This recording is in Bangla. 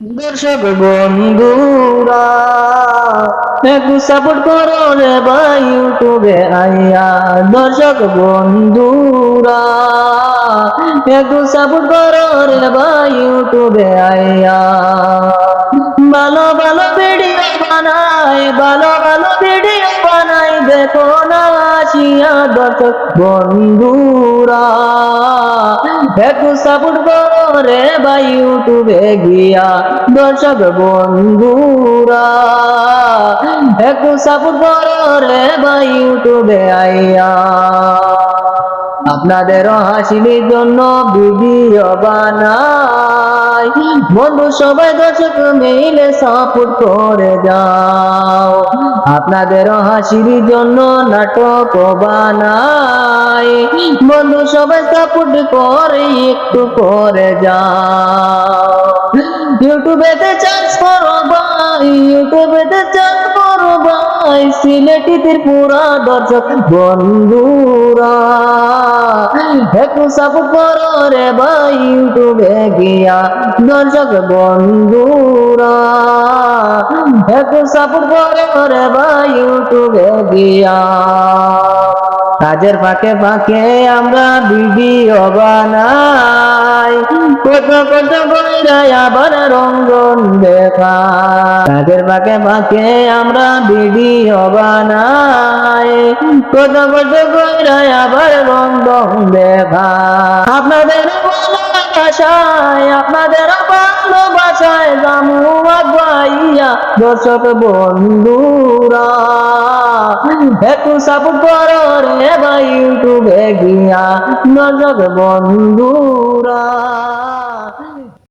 দর্শক বন্ধুরা, একটু সাপোর্ট করো রে ভাই, ইউটিউবে আইয়া দর্শক বন্ধুরা। একটু সাপোর্ট করো রে ভাই, ইউটিউবে আইয়া। ভালো ভালো ভিডিও বানাই, ভালো ভালো ভিডিও বানাই, দেখো না আসিয়া দর্শক বন্ধুরা। একটু সাপোর্ট করো রে ইউটিউবে গিয়া দর্শক বন্ধুরা। একটু সাপোর্ট করো রে ভাই ইউটিউবে আইয়া। আপনাদের হাসির জন্য ভিডিও বানাই। বন্ধু সবাই দর্শক মিলে সাপোর্ট করে যাও আপনাদের হাসির জন্য নাটক বানাই। বন্ধু, সবাই সাপোর্ট করে, একটু করে যাও। ইউটিউবেতে চার্জ করো ভাই ইউটিউবেতে চান্স করো ভাই সিলেটি ত্রিপুরা দর্শক বন্ধুরা। একটু সাপোর্ট করো রে ভাই, ইউটিউবে গিয়া দর্শক বন্ধুরা। একটু সাপোর্ট করো রে ভাই, ইউটিউবে গিয়া। কাজের ফাঁকে ফাঁকে আমরা ভিডিও বানাই। কত কত কইরা আবার দেখা কাজের ফাঁকে ফাঁকে আমরা ভিডিও বানাই। কত কত কইরা আবার রঙ্গন দেখা আপনাদের ভালোবাসায় আপনাদের ভালোবাসায় জামু আগাইয়া দর্শক বন্ধুরা। একটু সাপোর্ট করো রে ভাই ইউটিউবে গিয়া বন্ধুরা।